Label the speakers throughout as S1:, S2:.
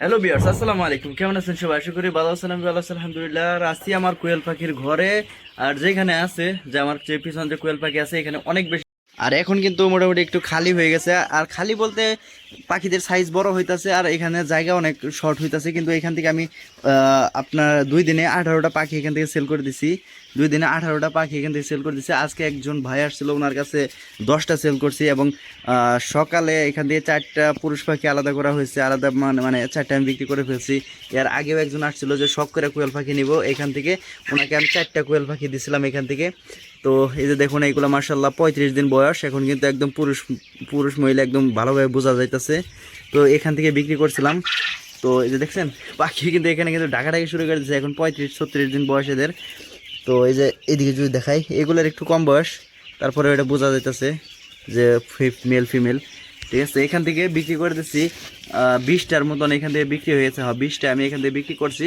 S1: Hello বিয়ার্স আসসালামু আলাইকুম। কেমন আছেন সবাই? আশা করি ভালো আছেন আমি আলহামদুলিল্লাহ। আছি আমার কোয়েল পাখির ঘরে। আর যেখানে আছে, যে আমার যে পিছন যে কোয়েল পাখি আছে, এখানে অনেক বেশি আর এখন কিন্তু মোটামুটি একটু খালি হয়ে গেছে। আর খালি বলতে পাখিদের সাইজ বড় হইতাছে আর এখানে জায়গা অনেক শর্ট হইতাছে। কিন্তু এখান থেকে আমি আপনার দুই দিনে আঠারোটা পাখি এখান থেকে সেল করে দিছি। দুই দিনে আঠারোটা পাখি এখান থেকে সেল করে দিছি। আজকে একজন ভাই আসছিল, ওনার কাছে দশটা সেল করছি এবং সকালে এখান থেকে চারটা পুরুষ পাখি আলাদা করা হয়েছে। আলাদা মানে মানে চারটা আমি বিক্রি করে ফেলছি। এর আগেও একজন আসছিল যে, শখ করে কোয়েল পাখি নিব। এখান থেকে ওনাকে আমি চারটা কোয়েল পাখি দিছিলাম এখান থেকে। তো এই যে দেখুন, এইগুলো মার্শাল্লাহ পঁয়ত্রিশ দিন বয়স। এখন কিন্তু একদম পুরুষ পুরুষ মহিলা একদম ভালোভাবে বোঝা যাইতেছে। তো এখান থেকে বিক্রি করছিলাম। তো এই যে দেখছেন পাখি কিন্তু এখানে কিন্তু ডাকাডাকি শুরু করে দিচ্ছে এখন পঁয়ত্রিশ, ছত্রিশ দিন বয়স এদের। তো এই যে এদিকে যদি দেখাই, এগুলোর একটু কম বয়স। তারপরে এটা বোঝা যাইতেছে যে মেল ফিমেল ঠিক আছে, এখান থেকে বিক্রি করে দিচ্ছি বিশটার মতন এখান থেকে বিক্রি হয়েছে হ্যাঁ বিশটা আমি এখান থেকে বিক্রি করছি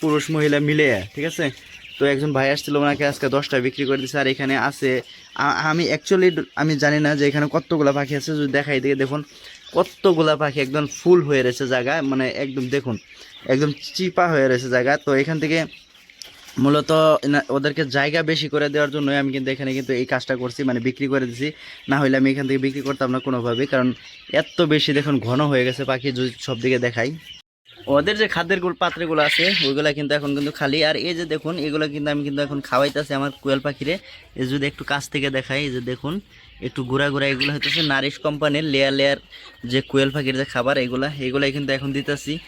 S1: পুরুষ মহিলা মিলে ঠিক আছে? তো একজন ভাই আসছিল, ওনাকে আজকে দশটা বিক্রি করে দিচ্ছে আর এখানে আছে। আমি অ্যাকচুয়ালি আমি জানি না যে এখানে কতগুলা পাখি আছে, যদি দেখাই দিকে দেখুন, কতগুলা পাখি একদম ফুল হয়ে রয়েছে জায়গা মানে একদম দেখুন, একদম চিপা হয়ে রয়েছে জায়গা। তো এখান থেকে মূলত ওদেরকে জায়গা বেশি করে দেওয়ার জন্যই আমি কিন্তু এখানে কিন্তু এই কাজটা করছি মানে বিক্রি করে দিছি। না হলে আমি এখান থেকে বিক্রি করতাম না কোনোভাবেই, কারণ এত বেশি দেখুন, ঘন হয়ে গেছে পাখি, যদি সব দিকে দেখাই। ওদের যে খাদ্যেরগুলো পাত্রগুলো আছে, ওইগুলা কিন্তু এখন কিন্তু খালি। আর এই যে দেখুন, এগুলো কিন্তু আমি কিন্তু এখন খাওয়াইতেছি আমার কোয়েল পাখিরে। এই যদি একটু কাছ থেকে দেখাই, এই যে দেখুন, একটু ঘোরা ঘোরা এগুলো হইতেছে নারিশ কোম্পানির লেয়ার লেয়ার যে কোয়েল পাখির যে খাবার, এগুলা, এগুলাই কিন্তু এখন দিতেছি।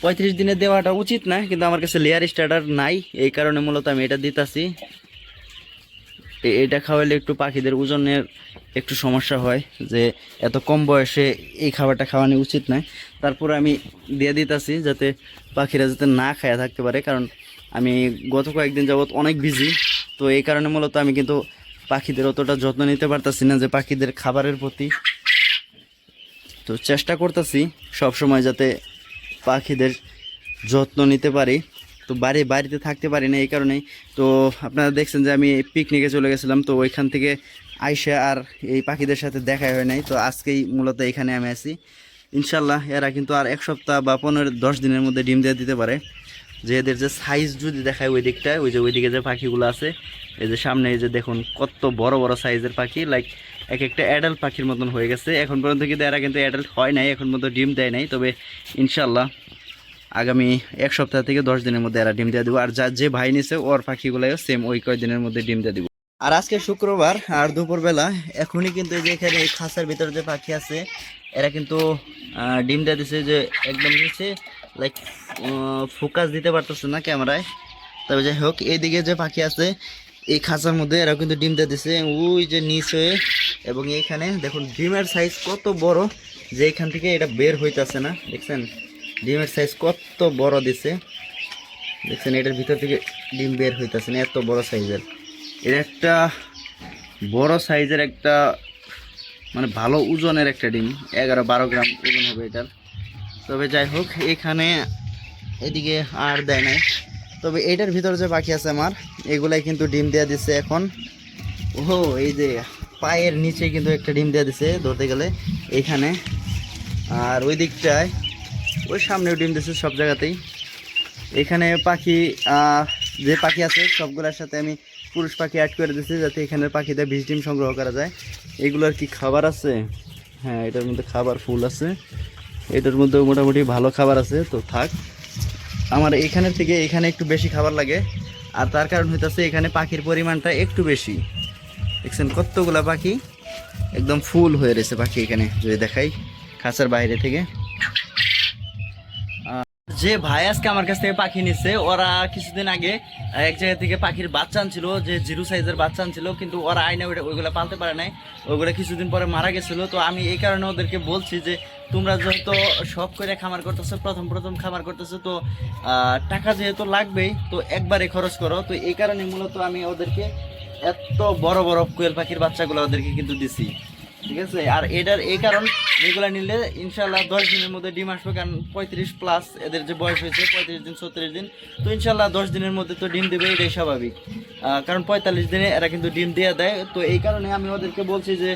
S1: পঁয়ত্রিশ দিনে দেওয়াটা উচিত না, কিন্তু আমার কাছে লেয়ার স্টার্টার নাই, এই কারণে মূলত আমি এটা দিতাছি। এ- এটা খাওয়াইলে একটু পাখিদের ওজনের একটু সমস্যা হয় যে এত কম বয়সে এই খাবারটা খাওয়ানো উচিত নয়। তারপরে আমি দিয়ে দিতেছি যাতে পাখিরা যাতে না খায়া থাকতে পারে, কারণ আমি গত কয়েকদিন যাবৎ অনেক বিজি তো এই কারণে মূলত আমি কিন্তু পাখিদের অতটা যত্ন নিতে পারতাছি না যে পাখিদের খাবারের প্রতি। তো চেষ্টা করতেছি সব সময় যাতে পাখিদের যত্ন নিতে পারি। তো বাড়ি, বাড়িতে থাকতে পারি না এই কারণেই। তো আপনারা দেখছেন যে আমি পিকনিকে চলে গেছিলাম, তো ওইখান থেকে আইসা আর এই পাখিদের সাথে দেখা হয় নাই। তো আজকেই মূলত এখানে আমি আছি। ইনশাল্লাহ এরা কিন্তু আর এক সপ্তাহ বা পনেরো, দশ দিনের মধ্যে ডিম দিয়ে দিতে পারে। যে এদের যে সাইজ যদি দেখায় ওই দিকটায় ওই যে ওইদিকে যে পাখিগুলো আছে, এই যে সামনে এই যে দেখুন কত বড় বড় সাইজের পাখি লাইক এক একটা অ্যাডাল্ট পাখির মতন হয়ে গেছে। এখন পর্যন্ত কিন্তু এরা কিন্তু অ্যাডাল্ট হয় নাই, এখন পর্যন্ত ডিম দেয় নাই। তবে ইনশাল্লাহ আগামী এক সপ্তাহ থেকে দশ দিনের মধ্যে এরা ডিম দিয়ে দেবো। আর যা যে ভাই নিছে, ওর পাখিগুলোও সেম ওই কয়দিনের মধ্যে ডিম দিয়ে দিব। আর আজকে শুক্রবার আর দুপুরবেলা এখনই কিন্তু যে এখানে এই খাঁচার ভিতরে যে পাখি আছে, এরা কিন্তু ডিম দিয়ে দিছে যে একদম নিচে লাইক ফোকাস দিতে পারতেছে না ক্যামেরায়। তবে যাই হোক, এইদিকে যে পাখি আছে, এই খাঁচার মধ্যে এরা কিন্তু ডিম দিয়ে দিছে। ওই যে নিচে এবং এইখানে দেখুন, ডিমের সাইজ কত বড় যে এখান থেকে এটা বের হইতাছে না, দেখছেন? ডিমের সাইজ কত বড় দিছে? দেখছেন, এটার ভিতর থেকে ডিম বের হইতাছে না, এত বড় সাইজের এটা একটা বড় সাইজের একটা মানে ভালো ওজনের একটা ডিম, এগারো বারো গ্রাম ওজন হবে এটার। তবে যাই হোক, এখানে এদিকে আর দেয় নাই। তবে এটার ভিতরে যে পাখি আছে আমার, এগুলাই কিন্তু ডিম দেওয়া দিচ্ছে এখন। ও এই যে পায়ের নিচে কিন্তু একটা ডিম দেওয়া দিছে, ধরতে গেলে এইখানে আর ওই দিকটায় ওই সামনেও ডিম দিচ্ছে সব জায়গাতেই। এখানে পাখি যে পাখি আছে, সবগুলোর সাথে আমি পুরুষ পাখি অ্যাড করে দিচ্ছি যাতে এখানের পাখিদের বীজ ডিম সংগ্রহ করা যায়। এগুলোর কি খাবার আছে? হ্যাঁ এটার মধ্যে খাবার ফুল আছে। এটার মধ্যে মোটামুটি ভালো খাবার আছে, তো থাক। আমার এখানের থেকে এখানে একটু বেশি খাবার লাগে, আর তার কারণ হইতেছে এখানে পাখির পরিমাণটা একটু বেশি। দেখছেন কতগুলা পাখি? একদম ফুল হয়ে রয়েছে পাখি এখানে, যদি দেখাই, খাঁচার বাইরে থেকে। যে ভাই আজকে আমার কাছ থেকে পাখি নিচ্ছে ওরা কিছুদিন আগে এক জায়গা থেকে পাখির বাচ্চা আনছিল, যে জিরো সাইজের বাচ্চা আনছিল, কিন্তু ওরা আইনে ওইটা ওইগুলো পালতে পারে নাই। ওইগুলো কিছুদিন পরে মারা গেছিল। তো আমি এই কারণে ওদেরকে বলছি যে, তোমরা যেহেতু সব করে খামার করতেছো, প্রথম প্রথম খামার করতেছো, তো টাকা যেহেতু লাগবেই, তো একবারে খরচ করো। তো এই কারণে মূলত আমি ওদেরকে এত বড় বড় কোয়েল পাখির বাচ্চাগুলো ওদেরকে কিন্তু দিছি। ঠিক আছে? আর এটার এই কারণ এগুলা নিলে ইনশাল্লাহ দশ দিনের মধ্যে ডিম আসবে, কারণ পঁয়ত্রিশ প্লাস এদের যে বয়স হয়েছে, পঁয়ত্রিশ দিন, ছত্রিশ দিন, তো ইনশাল্লাহ দশ দিনের মধ্যে তো ডিম দেবে, এটাই স্বাভাবিক। কারণ পঁয়তাল্লিশ দিনে এরা কিন্তু ডিম দিয়ে দেয়, তো এই কারণে আমি ওদেরকে বলছি যে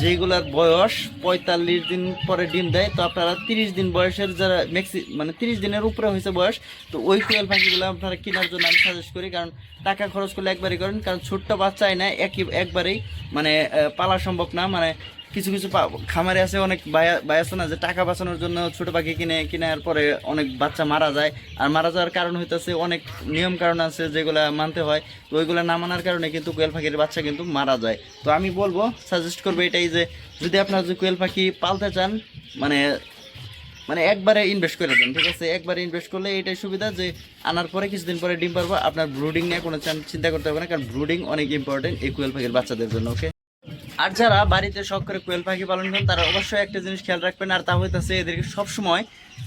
S1: যেগুলার বয়স পঁয়তাল্লিশ দিন পরে ডিম দেয়, তো আপনারা তিরিশ দিন বয়সের যারা ম্যাক্সি মানে তিরিশ দিনের উপরে হয়েছে বয়স, তো ওই কোয়েল পাখিগুলো আপনারা কেনার জন্য আমি সাজেস্ট করি, কারণ টাকা খরচ করলে একবারই করেন, কারণ ছোট্ট বাচ্চাই না, একই একবারেই মানে পালা সম্ভব না মানে কিছু কিছু খামারে আছে অনেক বাই আছে না যে টাকা বাঁচানোর জন্য ছোট পাখি কিনে, কেনার পরে অনেক বাচ্চা মারা যায়। আর মারা যাওয়ার কারণ হইতেছে অনেক নিয়ম কারণ আছে যেগুলা মানতে হয়। তো ওইগুলো না মানার কারণে কিন্তু কোয়েল পাখির বাচ্চা কিন্তু মারা যায়। তো আমি বলব সাজেস্ট করব এটাই যে, যদি আপনারা যে কোয়েল পাখি পালতে চান মানে মানে একবারে ইনভেস্ট করে দেন, ঠিক আছে? একবারে ইনভেস্ট করলে এটাই সুবিধা যে, আনার পরে কিছুদিন পরে ডিম পারব। আপনার ব্রুডিং নিয়ে কোনো চান- চিন্তা করতে হবে না, কারণ ব্রুডিং অনেক ইম্পর্টেন্ট এই কোয়েল পাখির বাচ্চাদের জন্য ওকে আর যারা বাড়িতে শখ করে কোয়েল পাখি পালন করেন, তারা অবশ্যই একটা জিনিস খেয়াল রাখবেন, আর তা হইতেছে এদেরকে সবসময়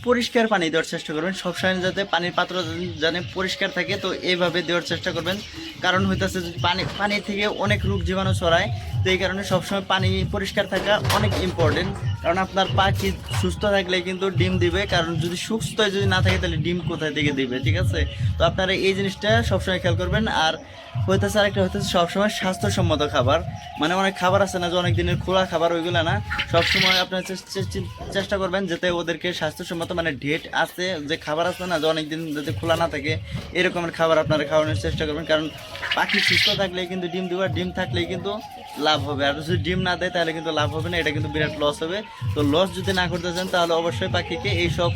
S1: পরিষ্কার পানি দেওয়ার চেষ্টা করবেন। সবসময় যাতে পানির পাত্র জানে পরিষ্কার থাকে, তো এইভাবে দেওয়ার চেষ্টা করবেন। কারণ হইতেছে যে পানি পানি থেকে অনেক রোগ জীবাণু ছড়ায়, তো এই কারণে সবসময় পানি পরিষ্কার থাকা অনেক ইম্পর্টেন্ট কারণ আপনার পাখি সুস্থ থাকলে কিন্তু ডিম দিবে, কারণ যদি সুস্থ যদি না থাকে, তাহলে ডিম কোথায় থেকে দিবে, ঠিক আছে? তো আপনারা এই জিনিসটা সবসময় খেয়াল করবেন। আর হইতেছে আরেকটা, হইতেছে সবসময় স্বাস্থ্যসম্মত খাবার। মানে অনেক খাবার আছে না যে অনেক দিনের খোলা খাবার, ওইগুলো না। সবসময় আপনার চেষ্টা করবেন যাতে ওদেরকে স্বাস্থ্যসম্মত মানে ডেট আছে, যে খাবার আছে না, যে অনেক দিন যাতে খোলা না থাকে, এরকমের খাবার আপনারা খাওয়ানোর চেষ্টা করবেন। কারণ পাখি সুস্থ থাকলে কিন্তু ডিম দেওয়ার ডিম থাকলেই কিন্তু লাভ হবে। আর যদি ডিম না দেয়, তাহলে কিন্তু লাভ হবে না, এটা কিন্তু বিরাট লস হবে। তো লস যদি না করতে চান, তাহলে অবশ্যই পাখিকে এইসব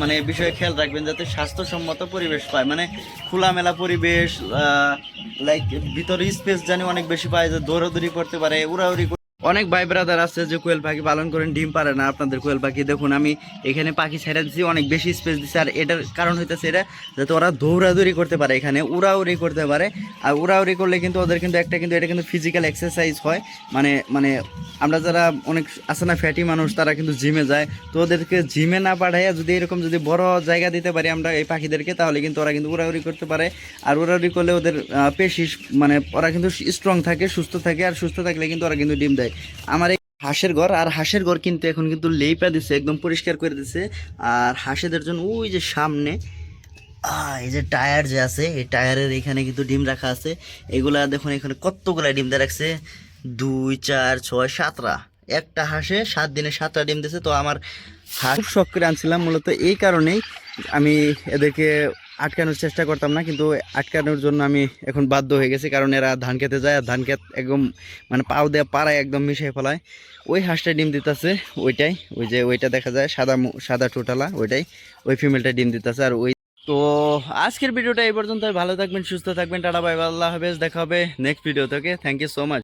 S1: মানে বিষয়ে খেয়াল রাখবেন, যাতে স্বাস্থ্যসম্মত পরিবেশ পায়। মানে খোলামেলা পরিবেশ লাইক ভিতরে স্পেস জানি অনেক বেশি পায়, যে দৌড়াদৌড়ি করতে পারে, উড়াউড়ি অনেক ভাই ব্রাদার আছে যে কোয়েল পাখি পালন করেন, ডিম পারে না আপনাদের কোয়েল পাখি। দেখুন, আমি এখানে পাখি ছেড়ে দিচ্ছি অনেক বেশি স্পেস দিচ্ছি আর এটার কারণ হইতেছে এটা, যাতে ওরা দৌড়াদৌড়ি করতে পারে এখানে, উড়াউড়ি করতে পারে। আর উড়াউড়ি করলে কিন্তু ওদের কিন্তু একটা কিন্তু, এটা কিন্তু ফিজিক্যাল এক্সারসাইজ হয়। মানে মানে আমরা যারা অনেক আছে না ফ্যাটি মানুষ, তারা কিন্তু জিমে যায়। তো ওদেরকে জিমে না পাঠাইয়া যদি এরকম যদি বড় জায়গা দিতে পারি আমরা এই পাখিদেরকে, তাহলে কিন্তু ওরা কিন্তু উড়াউড়ি করতে পারে। আর উড়াউড়ি করলে ওদের পেশি মানে ওরা কিন্তু স্ট্রং থাকে, সুস্থ থাকে। আর সুস্থ থাকলে কিন্তু ওরা কিন্তু ডিম দেয়। আমার এই হাঁসের ঘর, আর হাঁসের ঘর কিন্তু এখন কিন্তু লেপা দিছে, একদম পরিষ্কার করে দিছে। আর হাঁসেদের জন্য ওই যে সামনে এই যে টায়ার যে আছে, এই টায়ারের এখানে কিন্তু ডিম রাখা আছে। এগুলা দেখুন এখানে কতগুলা ডিম দিয়ে রাখছে। দুই, চার, ছয়, সাতটা। একটা হাঁসে সাত দিনে সাতটা ডিম দিয়েছে তো আমার হাঁস শখ করে আনছিলাম। মূলত এই কারণেই আমি এদেরকে আটকানোর চেষ্টা করতাম না, কিন্তু আটকানোর জন্য আমি এখন বাধ্য হয়ে গেছি, কারণ এরা ধান খেতে যায় আর ধান খেত একদম মানে পাও দেওয়া পাড়ায় একদম মিশিয়ে ফেলায়। ওই হাঁসটা ডিম দিতেছে, ওইটাই, ওই যে ওইটা দেখা যায়, সাদা সাদা টোটালা, ওইটাই, ওই ফিমেলটা ডিম দিতেছে আর ওই তো আজকের ভিডিওটা এই পর্যন্ত ভালো থাকবেন, সুস্থ থাকবেন, টাটা, বাই আল্লাহ হাফেজ, দেখা হবে নেক্সট ভিডিও থেকে থ্যাংক ইউ সো মাচ